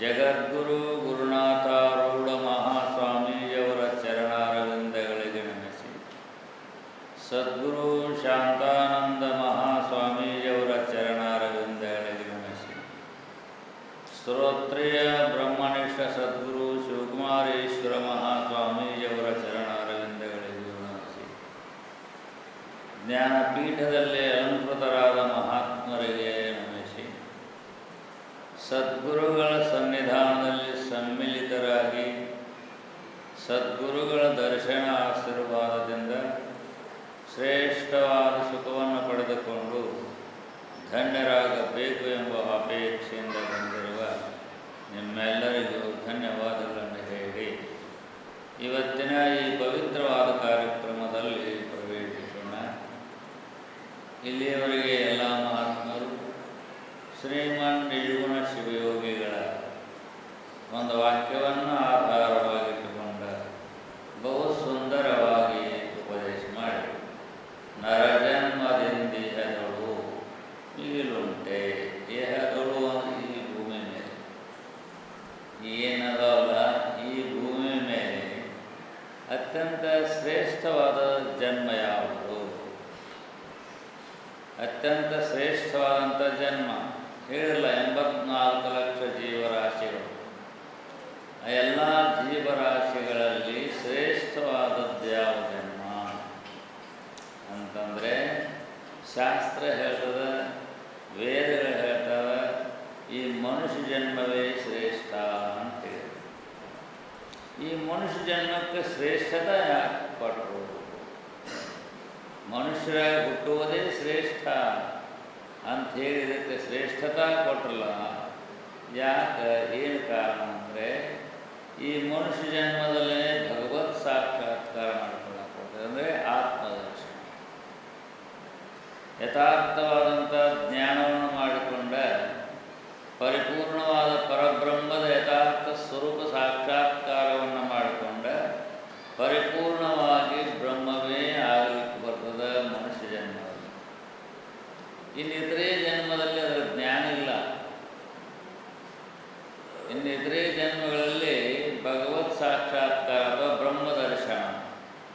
ಜಗದ್ಗುರು ಗುರುನಾಥಾರೂಢ ಮಹಾಸ್ವಾಮೀಜಿಯವರ ಚರಣಾರವಿಂದಗಳಿಗೆ ನಮಿಸಿ ಸದ್ಗುರು ಶಾಂತಾನಂದ ಮಹಾಸ್ವಾಮೀಜಿಯವರ ಚರಣಾರವಿಂದಗಳಿಗೆ ನಮಿಸಿ ಶ್ರೋತ್ರೇಯ ಬ್ರಹ್ಮನಿಷ್ಠ ಸದ್ಗುರು ಶಿವಕುಮಾರೇಶ್ವರ ಮಹಾಸ್ವಾಮೀಜಿಯವರ ಚರಣಾರವಿಂದಗಳಿಗೆ ನಮಿಸಿ ಜ್ಞಾನಪೀಠದಲ್ಲೇ ಇಲ್ಲಿಯವರೆಗೆ ಎಲ್ಲ ಮಹಾತ್ಮರು ಶ್ರೀಮನ್ ನಿಜಗುಣ ಶಿವಯೋಗಿಗಳ ಒಂದು ವಾಕ್ಯವನ್ನು ಆಧಾರವಾಗಿಟ್ಟುಕೊಂಡ ಬಹು ಸುಂದರವಾಗಿ ಉಪದೇಶ ಮಾಡಿ ನರಜನ್ಮದಿಂದಿಹದಳು ಈಗಲುಂಟೆ ದೇಹದಳು ಈ ಭೂಮಿ ಮೇಲೆ. ಏನದಲ್ಲ, ಈ ಭೂಮಿ ಮೇಲೆ ಅತ್ಯಂತ ಶ್ರೇಷ್ಠವಾದ ಜನ್ಮ ಯಾವುದು? ಅತ್ಯಂತ ಶ್ರೇಷ್ಠವಾದಂಥ ಜನ್ಮ. ಹೇಳಿಲ್ಲ ಎಂಬತ್ನಾಲ್ಕು ಲಕ್ಷ ಜೀವರಾಶಿಗಳು. ಆ ಎಲ್ಲ ಜೀವರಾಶಿಗಳಲ್ಲಿ ಶ್ರೇಷ್ಠವಾದದ್ದು ಯಾವ ಜನ್ಮ? ಅಂತಂದರೆ, ಶಾಸ್ತ್ರ ಹೇಳ್ತದ, ವೇದಗಳು ಹೇಳ್ತವೆ, ಈ ಮನುಷ್ಯ ಜನ್ಮವೇ ಶ್ರೇಷ್ಠ ಅಂತೇಳಿ ಈ ಮನುಷ್ಯ ಜನ್ಮಕ್ಕೆ ಶ್ರೇಷ್ಠತೆ ಯಾಕೆ ಕೊಟ್ಟರು ಮನುಷ್ಯರ ಹುಟ್ಟುವುದೇ ಶ್ರೇಷ್ಠ ಅಂತ ಹೇಳಿದಕ್ಕೆ ಶ್ರೇಷ್ಠತಾ ಕೊಟ್ಟಲ್ಲ ಯಾಕೆ? ಏನು ಕಾರಣ ಅಂದರೆ ಈ ಮನುಷ್ಯ ಜನ್ಮದಲ್ಲೇ ಭಗವತ್ ಸಾಕ್ಷಾತ್ಕಾರ ಮಾಡ್ಕೊಳ್ಳೋಕೆ ಅಂದರೆ ಆತ್ಮದರ್ಶನ. ಯಥಾರ್ಥವಾದಂಥ ಜ್ಞಾನವನ್ನು ಮಾಡಿಕೊಂಡ ಪರಿಪೂರ್ಣವಾದ ಪರಬ್ರಹ್ಮದ ಯಥಾರ್ಥ ಸ್ವರೂಪ ಸಾಕ್ಷಾತ್ಕಾರವನ್ನು ಮಾಡಿಕೊಂಡ ಪರಿಪೂರ್ಣವಾಗಿ ಬ್ರಹ್ಮವೇ ಆಗಲಿಕ್ಕೆ ಬರ್ತದ ಮನುಷ್ಯ ಜನ್ಮದಲ್ಲಿ ಇನ್ನಿತರೆ ಜನ್ಮದಲ್ಲಿ ಅದರ ಜ್ಞಾನ ಇಲ್ಲ ಇನ್ನಿತರೆ ಜನ್ಮಗಳಲ್ಲಿ ಭಗವತ್ ಸಾಕ್ಷಾತ್ಕಾರ ಅಥವಾ ಬ್ರಹ್ಮ ದರ್ಶನ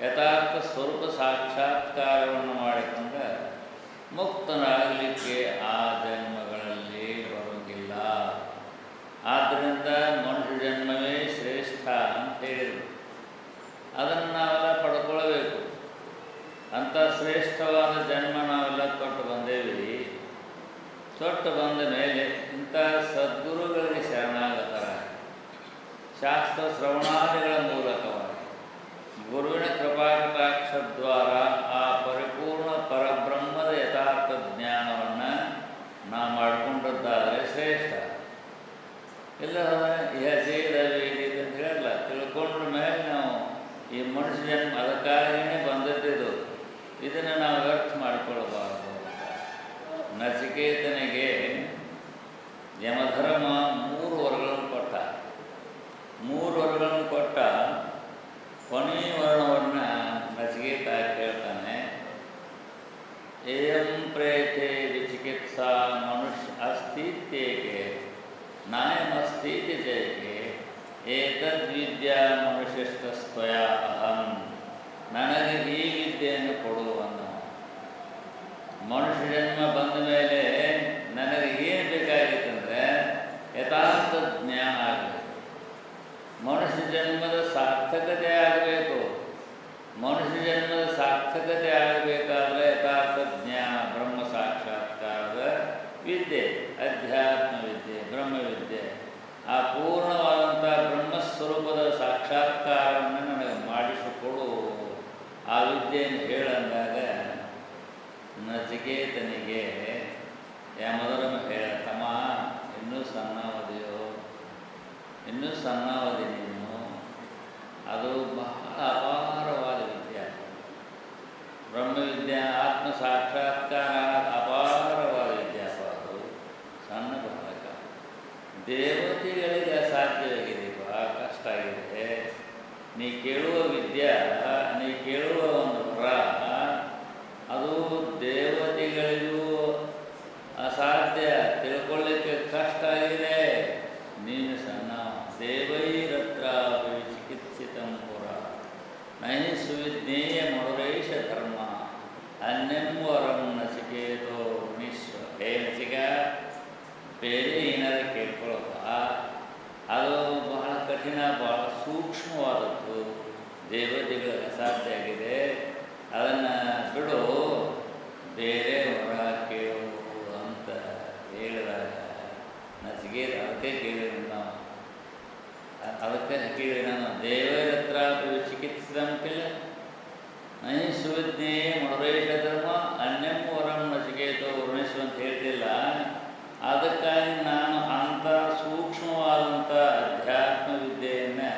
ಯಥಾರ್ಥ ಸ್ವರೂಪ ಸಾಕ್ಷಾತ್ಕಾರವನ್ನು ಮಾಡಿಕೊಂಡ ಮುಕ್ತನಾಗಲಿಕ್ಕೆ ಆ ಜನ್ಮಗಳಲ್ಲಿ ಬರುವುದಿಲ್ಲ. ಆದ್ದರಿಂದ ಮನುಷ್ಯ ಜನ್ಮವೇ ಶ್ರೇಷ್ಠ ಅಂತ ಹೇಳಿದರು. ಅದನ್ನು ನಾವೆಲ್ಲ ಪಡ್ಕೊಳ್ಬೇಕು. ಅಂಥ ಶ್ರೇಷ್ಠವಾದ ಜನ್ಮ ನಾವೆಲ್ಲ ತೊಟ್ಟು ಬಂದೇವಿ. ತೊಟ್ಟು ಬಂದ ಮೇಲೆ ಇಂಥ ಸದ್ಗುರುಗಳಿಗೆ ಶರಣಾಗತರ ಶಾಸ್ತ್ರ ಶ್ರವಣಾದಿಗಳ ಮೂಲಕವಾಗಿ, ಗುರುವಿನ ಕೃಪಾಕಟಾಕ್ಷದ್ವಾರ ಆ ಪರಿಪೂರ್ಣ ಪರಬ್ರಹ್ಮದ ಯಥಾರ್ಥ ಜ್ಞಾನವನ್ನು ನಾ ಮಾಡಿಕೊಂಡದ್ದಾದರೆ ಶ್ರೇಷ್ಠ ಇಲ್ಲ ಯಜೇದ ವೇದಿದ ಅಂತ ಹೇಳಲ್ಲ ತಿಳ್ಕೊಂಡ್ರ ಮೇಲೆ ನಾವು ಈ ಮನುಷ್ಯ ಜನ್ಮ ಅದಕ್ಕಾಗಿಯೇ ಬಂದದ್ದಿದು ಇದನ್ನು ನಾವು ವ್ಯರ್ಥ ಮಾಡಿಕೊಳ್ಳಬಾರದು ನಚಿಕೇತನಿಗೆ ಯಮಧರ್ಮ ಮೂರು ವರಗಳನ್ನು ಕೊಟ್ಟ. ಮೂರು ವರಗಳನ್ನು ಕೊಟ್ಟ ಕೊನೆಯ ವರ್ಣವನ್ನು ನಚಿಕೇತ ಕೇಳ್ತಾನೆ ಏಂ ಪ್ರೇತೆ ವಿಚಿಕಿತ್ಸಾ ಮನುಷ್ಯ ಅಸ್ತಿತ್ಯಕ್ಕೆ ನಾಯಮಸ್ತೀತಿ ಜಯಕ್ಕೆ ಏತದ್ವಿದ್ಯಾ ಮನುಷ್ಯಸ್ತಯ ಅಹಂ ನನಗೆ ಈ ವಿದ್ಯೆಯನ್ನು ಕೊಡುವನು ಮನುಷ್ಯ ಜನ್ಮ ಬಂದ ಮೇಲೆ ನನಗೆ ಏನು ಬೇಕಾಗಿತ್ತಂದರೆ ಯಥಾರ್ಥ ಜ್ಞಾನ ಆಗಬೇಕು. ಮನುಷ್ಯ ಜನ್ಮದ ಸಾರ್ಥಕತೆ ಆಗಬೇಕು. ಮನುಷ್ಯ ಜನ್ಮದ ಸಾರ್ಥಕತೆ ಆಗಬೇಕಾದ್ರೆ ಯಥಾರ್ಥ ಜ್ಞಾನ, ಬ್ರಹ್ಮ ಸಾಕ್ಷಾತ್ಕಾರದ ವಿದ್ಯೆ, ಅಧ್ಯಾತ್ಮ ವಿದ್ಯೆ ಬ್ರಹ್ಮವಿದ್ಯೆ ಆ ಪೂರ್ಣವಾದಂಥ ಬ್ರಹ್ಮಸ್ವರೂಪದ ಸಾಕ್ಷಾತ್ಕಾರವನ್ನು ನನಗೆ ಮಾಡಿಸಿಕೊಡು. ಆ ವಿದ್ಯೆಯನ್ನು ಹೇಳಂದಾಗ ನಚಿಕೇತನಿಗೆ ಯಮಧರ್ಮ ಹೇಳತಮ್ಮ ಇನ್ನೂ ಸಣ್ಣಾವಧಿಯೋ ಇನ್ನೂ ಸಣ್ಣಾವಧಿ ನೀನು? ಅದು ಬಹಳ ಅಪಾರವಾದ ವಿದ್ಯೆ. ಬ್ರಹ್ಮವಿದ್ಯೆ, ಆತ್ಮ ಸಾಕ್ಷಾತ್ಕಾರ, ಅಪಾರವಾದ ವಿದ್ಯಾಸ ಅದು. ಸಣ್ಣ ಬಾಲಕ ದೇವತೆಗಳಿಗೆ ಅಸಾಧ್ಯವಾಗಿದೆ ಬಹಳ ಕಷ್ಟ ಆಗಿದೆ. ನೀ ಕೇಳುವ ವಿದ್ಯಾ, ನೀ ಕೇಳುವ ಒಂದು ವರ ಅದು ದೇವತೆಗಳಿಗೂ ಅಸಾಧ್ಯ. ತಿಳ್ಕೊಳ್ಳಿಕ್ಕೆ ಕಷ್ಟ ಆಗಿದೆ. ನೀನು ಸಣ್ಣ ದೇವೈರತ್ರ ಚಿಕಿತ್ಸಿತಂ ಪುರ ನೈ ಸುವಿಜ್ಞೇಯ ಮರುರೇಶ ಧರ್ಮ. ಅನ್ಯಂವರಂ ನಸಿಕೇತೋ ನಿಶ್ವ ಹೇ ನಸಿಕ, ಬೇರೆ ಏನಾದರೂ ಕೇಳ್ಕೊಳಪ್ಪ ಅದು ಬಹಳ ಕಠಿಣ, ಬಹಳ ಸೂಕ್ಷ್ಮವಾದದ್ದು. ದೇವತೆಗಳ ಅಸಾಧ್ಯ ಆಗಿದೆ. ಅದನ್ನು ಬಿಡು, ಬೇರೆ ಹೊರ ಕೇಳು ಅಂತ ಹೇಳಿದಾಗ ನಚಿಗೆ ಅದಕ್ಕೆ ಕೇಳಿದ್ರು ನಾವು. ಅದಕ್ಕೆ ಕೇಳಿ ನಾನು ದೇವರ ಹತ್ರ ಚಿಕಿತ್ಸಿದಂತಿಲ್ಲ. ನೈ ಸುವಿಜ್ಞೆ ಮನೋರೇಶ ಧರ್ಮ ಅನ್ಯಂ ವರಂ ನಚಿಕೇತೋ ವರ್ಣಿಸು ಅಂತ ಹೇಳ್ತಿಲ್ಲ ಅದಕ್ಕಾಗಿ ನಾನು ಅಂಥ ಸೂಕ್ಷ್ಮವಾದಂಥ ಅಧ್ಯಾತ್ಮ ವಿದ್ಯೆಯನ್ನು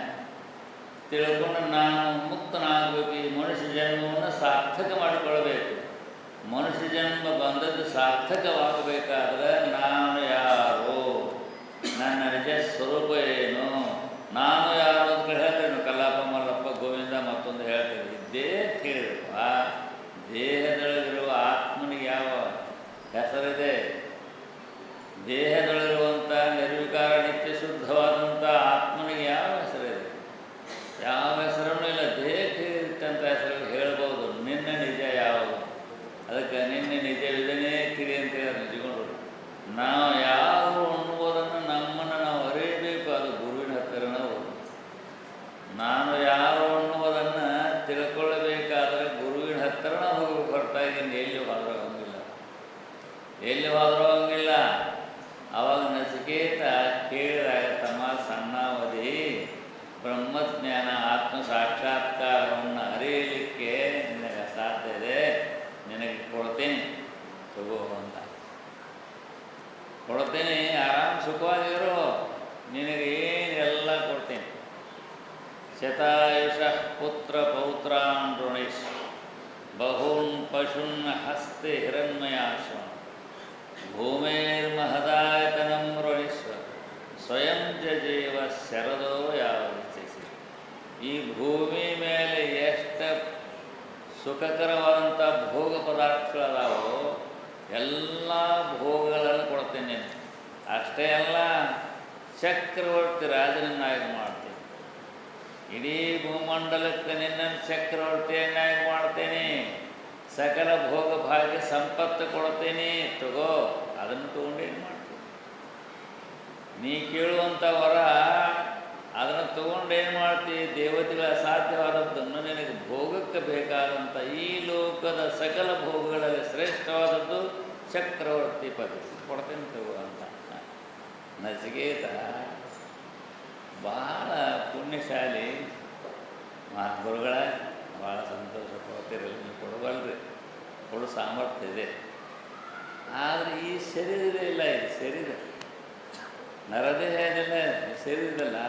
ತಿಳ್ಕೊಂಡು ನಾನು ಮುಕ್ತನಾಗಬೇಕು ಈ ಮನುಷ್ಯ ಜನ್ಮವನ್ನು ಸಾರ್ಥಕ ಮಾಡಿಕೊಳ್ಳಬೇಕು ಮನುಷ್ಯ ಜನ್ಮ ಬಂದದ್ದು ಸಾರ್ಥಕವಾಗಬೇಕಾದ್ರೆ ನಾನು ಯಾರು? ನನ್ನ ನಿಜ ಸ್ವರೂಪ ಏನು? ನಾನು ಯಾರು ಅಂತ ಹೇಳ್ತೇನೆ. ಕಲ್ಲಾಪ ಮಲ್ಲಪ್ಪ ಗೋವಿಂದ ಮತ್ತೊಂದು ಹೇಳ್ತೇನೆ. ಇದ್ದೇ ಕೇಳಿರುವ ದೇಹದೊಳಗಿರುವ ಆತ್ಮನಿಗೆ ಯಾವ ಹೆಸರಿದೆ? ದೇಹದೊಳಗಿರುವಂಥ ನಿರ್ವಿಕಾರ ನಿತ್ಯ ಶುದ್ಧವಾದಂಥ ಆತ್ಮನಿಗೆ ಯಾವ ಹೆಸರಿದೆ ಯಾವ ಹೆಸರನ್ನು ಇಲ್ಲ ದೇಹಕ್ಕೆ ಇರ್ತಂಥ ಹೆಸರು ಹೇಳ್ಬೋದು ನಿನ್ನ ನಿಜ ಯಾವುದು ಅದಕ್ಕೆ ನಿನ್ನೆ ನಿಜವಿದನೇ ತಿಳಿ ಅಂತ ಹೇಳಿ ನಿಜಗೊಂಡು ನಾವು ಯಾರು ಅನ್ನುವುದನ್ನು ನಮ್ಮನ್ನು ನಾವು ಅರಿಯಬೇಕು ಅದು ಗುರುವಿನ ಹತ್ತಿರನೇ ಹೋಗುದು ನಾನು ಯಾರು ಅನ್ನುವುದನ್ನು ತಿಳ್ಕೊಳ್ಳಬೇಕಾದರೆ ಗುರುವಿನ ಹತ್ತಿರ ಹೋಗಿ ಬರ್ತಾ ಇದ್ದೀನಿ. ಎಲ್ಲಿ ಹೋದರೂ ಹೋಗಿಲ್ಲ. ಎಲ್ಲಿ ಹೋದರೂ ಹೋಗಿಲ್ಲ. ಅವಾಗ ನಚಿಕೇತ ಕೇಳಿದಾಗ ತಮ್ಮ ಸಣ್ಣಾವಧಿ ಬ್ರಹ್ಮಜ್ಞಾನ ಆತ್ಮ ಸಾಕ್ಷಾತ್ಕಾರವನ್ನು ಅರಿಯಲಿಕ್ಕೆ ನಿನಗೆ ಸಾಧ್ಯ ಇದೆ. ನಿನಗೆ ಕೊಡ್ತೇನೆ. ತಗೋ ಅಂತ. ಕೊಡ್ತೀನಿ. ಆರಾಮ್ ಸುಖವಾಗಿರು. ನಿನಗೆ ಶತಾಯುಷ ಪುತ್ರ ಪೌತ್ರಾನ್ बहून् पशून् हस्ते हिरण्मयाश्व ಭೂಮೇರ್ಮಹದಾಯತನಂ ಋಣಿಸ್ವ ಸ್ವಯಂ ಜೀವ ಶರದೋ ಯಾವ ಈ ಭೂಮಿ ಮೇಲೆ ಎಷ್ಟು ಸುಖಕರವಾದಂಥ ಭೋಗ ಪದಾರ್ಥಗಳದಾವೋ ಎಲ್ಲ ಭೋಗಗಳನ್ನು ಕೊಡ್ತೇನೆ ಅಷ್ಟೇ ಅಲ್ಲ ಚಕ್ರವರ್ತಿ ರಾಜನನ್ನಾಗಿ ಮಾಡ್ತೀನಿ ಇಡೀ ಭೂಮಂಡಲಕ್ಕೆ ನಿನ್ನನ್ನು ಚಕ್ರವರ್ತಿಯನ್ನಾಗಿ ಮಾಡ್ತೇನೆ. ಸಕಲ ಭೋಗ ಭಾಗ್ಯ ಸಂಪತ್ತು ಕೊಡ್ತೇನೆ. ತಗೋ, ಅದನ್ನು ತೊಗೊಂಡೇನು ಮಾಡ್ತೇನೆ ನೀ ಕೇಳುವಂಥ ವರ, ಅದನ್ನು ತೊಗೊಂಡೇನು ಮಾಡ್ತೀವಿ ದೇವತೆಗಳ ಸಾಧ್ಯವಾದದ್ದನ್ನು ನಿನಗೆ ಭೋಗಕ್ಕೆ ಬೇಕಾದಂಥ ಈ ಲೋಕದ ಸಕಲ ಭೋಗಗಳಲ್ಲಿ ಶ್ರೇಷ್ಠವಾದದ್ದು ಚಕ್ರವರ್ತಿ ಪದ. ಕೊಡ್ತೇನೆ ತಗೋ ಅಂತ. ನಚಿಕೇತ ಬಹಳ ಪುಣ್ಯಶಾಲಿ ಮಹಾತ್ಮರುಗಳ, ಭಾಳ ಸಂತೋಷ ಕೊಡ್ತೀರಲ್ಲ ನೀವು ಕೊಡಬಲ್ರಿ, ಕೊಡೋ ಸಾಮರ್ಥ್ಯ ಇದೆ. ಆದರೆ ಈ ಶರೀರ ಇಲ್ಲ ಇದು ಶರೀರ ನರದೇಹ ಏನಿಲ್ಲ ಶರೀರದಲ್ಲ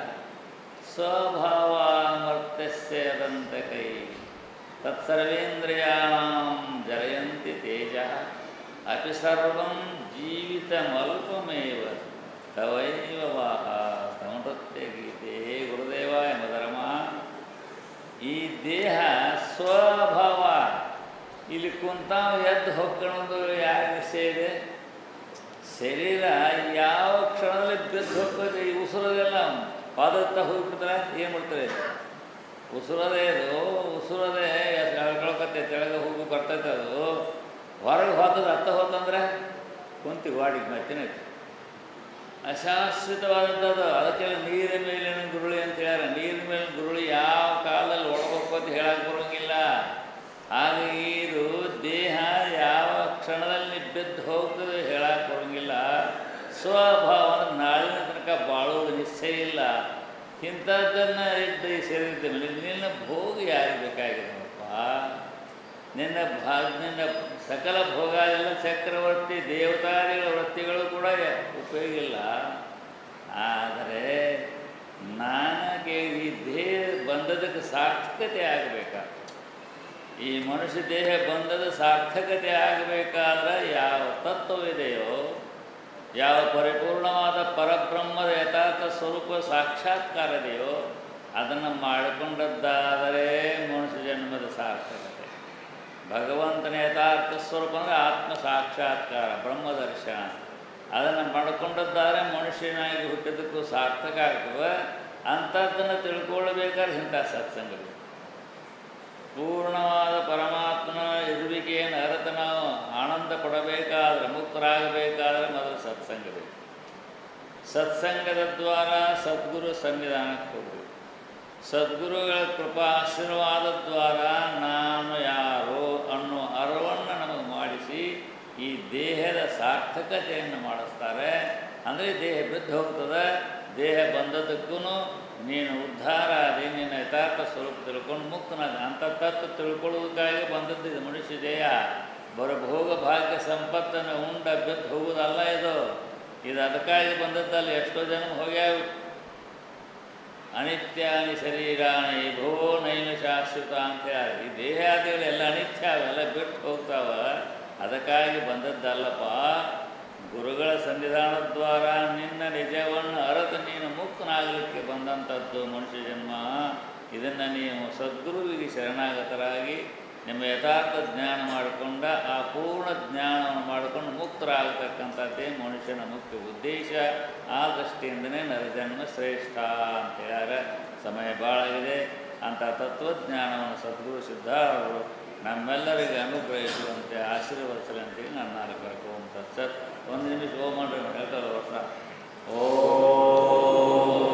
ಸ್ವಭಾವ ಮರ್ತಸ್ಯದಂತ ಕೈ ತತ್ಸರ್ವೇಂದ್ರಿಯ ಜರಯಂತಿ ತೇಜ, ಅಪಿ ಸರ್ವಂ ಜೀವಿತಮಲ್ಪಮೇವ, ತವೈವ ವಾಹ. ಸಮೃತ್ಯ ಗೀತೆ ಹೇ ಗುರುದೇವಾಯ ಮಧರ್ಮ ಈ ದೇಹ ಸ್ವಭಾವ. ಇಲ್ಲಿ ಕುಂತಾವ ಎದ್ದು ಹೊಕ್ಕಣದು ಯಾರ ವಿಷಯ ಇದೆ. ಶರೀರ ಯಾವ ಕ್ಷಣದಲ್ಲಿ ಬಿದ್ದು ಹೋಗ್ತದೆ ಈ ಉಸಿರೋದೆಲ್ಲ. ಪಾದತ್ತ ಹೋಗ್ಬಿಡ್ತಾರೆ ಏನು ಮಾಡ್ತಾರೆ? ಉಸಿರೋದೇ ಅದು, ಉಸಿರೋದೇ ಎಳ್ಕೊಳಕತ್ತೆ ತೆಳಗೆ ಹೋಗಿ, ಬರ್ತೈತೆ ಅದು. ಹೊರಗೆ ಹೋತದ ಹತ್ತ ಹೋತಂದ್ರೆ ಕುಂತಿ ವಾಡಿಗೆ ಮತ್ತಿನೈತಿ ಅಶಾಶ್ವತವಾದದ್ದು ಅದಕ್ಕೆಲ್ಲ ನೀರಿನ ಮೇಲಿನ ಗುರುಳಿ ಅಂತ ಹೇಳ್ಯಾರ. ನೀರಿನ ಮೇಲಿನ ಗುರುಳಿ ಯಾವ ಕಾಲದಲ್ಲಿ ಒಳಗೋಗ್ಬೇಕು ಅಂತ ಹೇಳಕ್ಕೆ ಬರೋಂಗಿಲ್ಲ. ಆಗ ನೀರು ದೇಹ ಯಾವ ಕ್ಷಣದಲ್ಲಿ ಬಿದ್ದು ಹೋಗ್ತದೆ ಹೇಳಕ್ಕೆ ಬರೋಂಗಿಲ್ಲ. ಸ್ವಭಾವ ನಾಳಿನ ತನಕ ಬಾಳೋದು ನಿಶ್ಚಯ ಇಲ್ಲ. ಇಂಥದ್ದನ್ನು ಇದ್ದ ಈ ಶರೀರದ ಮೇಲೆ ನಿನ್ನ ಭೋಗ ಯಾರಿಗೆ ಬೇಕಾಗಿದೆಪ್ಪ ನಿನ್ನ ಭಾ, ನಿನ್ನ ಸಕಲ ಭೋಗ ಎಲ್ಲ ಚಕ್ರವರ್ತಿ ದೇವತಾದಿಗಳ ವೃತ್ತಿಗಳು ಕೂಡ ಉಪಯೋಗಿಲ್ಲ. ಆದರೆ ನನಗೆ ಈ ದೇಹ ಬಂದದಕ್ಕೆ ಸಾರ್ಥಕತೆ ಆಗಬೇಕಾ ಈ ಮನುಷ್ಯ ದೇಹ ಬಂದದ ಸಾರ್ಥಕತೆ ಆಗಬೇಕಾದ್ರೆ ಯಾವ ತತ್ವವಿದೆಯೋ, ಯಾವ ಪರಿಪೂರ್ಣವಾದ ಪರಬ್ರಹ್ಮದ ಯಥಾರ್ಥ ಸ್ವರೂಪ ಸಾಕ್ಷಾತ್ಕಾರದೆಯೋ, ಅದನ್ನು ಮಾಡಿಕೊಂಡದ್ದಾದರೆ ಮನುಷ್ಯ ಜನ್ಮದ ಸಾರ್ಥಕತೆ ಭಗವಂತನ ಯಥಾರ್ಥ ಸ್ವರೂಪ ಅಂದರೆ ಆತ್ಮ ಸಾಕ್ಷಾತ್ಕಾರ ಬ್ರಹ್ಮದರ್ಶನ ಅದನ್ನು ಮಾಡ್ಕೊಂಡದ್ದಾದ್ರೆ ಮನುಷ್ಯನಾಗಿ ಹುಟ್ಟಿದ್ದಕ್ಕೂ ಸಾರ್ಥಕ ಆಗ್ತದೆ. ಅಂಥದ್ದನ್ನು ತಿಳ್ಕೊಳ್ಬೇಕಾದ್ರೆ ಇಂಥ ಸತ್ಸಂಗಗಳು. ಪೂರ್ಣವಾದ ಪರಮಾತ್ಮನ ಇರುವಿಕೆಯನ್ನು ಅರತ ನಾವು ಆನಂದ ಪಡಬೇಕಾದ್ರೆ, ಮುಕ್ತರಾಗಬೇಕಾದ್ರೆ ಮೊದಲು ಸತ್ಸಂಗ ಬೇಕು ಸತ್ಸಂಗದ ದ್ವಾರ ಸದ್ಗುರು ಸನ್ನಿಧಾನಕ್ಕೆ ಹೋಗಬೇಕು. ಸದ್ಗುರುಗಳ ಕೃಪಾ ಆಶೀರ್ವಾದ ದ್ವಾರ ನಾನು ಯಾರು ಅನ್ನೋ ಅರಿವನ್ನು ನಮಗೆ ಮಾಡಿಸಿ ಈ ದೇಹದ ಸಾರ್ಥಕತೆಯನ್ನು ಮಾಡಿಸ್ತಾರೆ. ಅಂದರೆ ದೇಹ ಬಿದ್ದು ಹೋಗ್ತದೆ, ದೇಹ ಬಂದದ್ದಕ್ಕೂ ನೀನು ಉದ್ಧಾರ ಆದಿ ನಿನ್ನ ಯಥಾರ್ಥ ಸ್ವರೂಪ ತಿಳ್ಕೊಂಡು ಮುಕ್ತನಾದ ಅಂತ ತತ್ವ ತಿಳ್ಕೊಳ್ಳೋದಕ್ಕಾಗಿ ಬಂದದ್ದು ಇದು ಮನುಷ್ಯ ದೇಹ ಬರಭೋಗ ಭಾಗ್ಯ ಸಂಪತ್ತನ್ನು ಉಂಡ ಬಿದ್ದು ಹೋಗುವುದಲ್ಲ ಇದು. ಇದು ಅದಕ್ಕಾಗಿ ಬಂದದ್ದಲ್ಲ, ಎಷ್ಟೋ ಜನ ಹೋಗ್ಯಾವ. ಅನಿತ್ಯಾನಿ ಶರೀರಾಣಿ ಭೋ ನೈನ ಶಾಶ್ವತ ಅಂತ ಈ ದೇಹಾದಿಗಳೆಲ್ಲ ಅನಿತ್ಯ, ಅವೆಲ್ಲ ಬಿಟ್ಟು ಹೋಗ್ತಾವ. ಅದಕ್ಕಾಗಿ ಬಂದದ್ದಲ್ಲಪ್ಪ, ಗುರುಗಳ ಸನ್ನಿಧಾನದ ದ್ವಾರ ನಿನ್ನ ನಿಜವನ್ನು ಅರತು ನೀನು ಮುಕ್ತನಾಗಲಿಕ್ಕೆ ಬಂದಂಥದ್ದು ಮನುಷ್ಯ ಜನ್ಮ. ಇದನ್ನು ನೀವು ಸದ್ಗುರುವಿಗೆ ಶರಣಾಗತರಾಗಿ ನಿಮ್ಮ ಯಥಾರ್ಥ ಜ್ಞಾನ ಮಾಡಿಕೊಂಡ ಆ ಪೂರ್ಣ ಜ್ಞಾನವನ್ನು ಮಾಡಿಕೊಂಡು ಮುಕ್ತರಾಗತಕ್ಕಂಥದ್ದೇ ಮನುಷ್ಯನ ಮುಖ್ಯ ಉದ್ದೇಶ. ಆ ದೃಷ್ಟಿಯಿಂದನೇ ನರಜನ್ಮ ಶ್ರೇಷ್ಠ ಅಂತ ಹೇಳ್ಯಾರ. ಸಮಯ ಭಾಳಾಗಿದೆ ಅಂಥ ತತ್ವಜ್ಞಾನವನ್ನು ಸದ್ಗುರು ಸಿದ್ಧ ಅವರು ನಮ್ಮೆಲ್ಲರಿಗೆ ಅನುಗ್ರಹಿಸುವಂತೆ ಆಶೀರ್ವದಿಸಲಿ ಅಂತೇಳಿ ನನ್ನ ನಾಲ್ಕು ಕರ್ಕೊಂಡು ಸರ್. ಒಂದು ನಿಮಿಷ ಓ ಮಾಡ್ರಿ ಹೇಳ್ತಾರೆ ವರ್ಷ ಓ